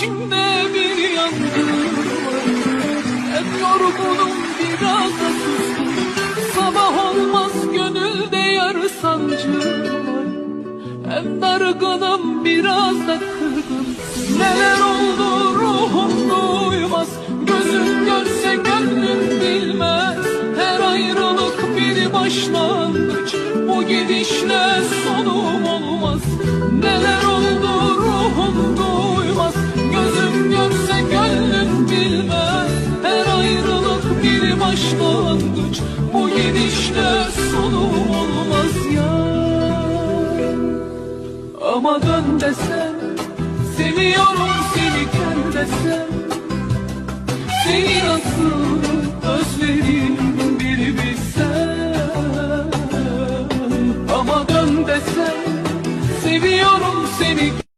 içimde bir yangın var. Hem yorgunum biraz da sustum. Sabah olmaz gönülde yarı sancı var. Hem dargınım biraz da kırgın. Neler oldu ruhum duymaz. Gözüm görse gönlüm bilmez. Her ayrılık bir başlangıç. Bu gidişle başlangıç Bu gidişle sonum olmaz ya. Ama dön desem Seviyorum seni gel desem. Seni nasıl özledim bir bilsen Ama dön desem Seviyorum seni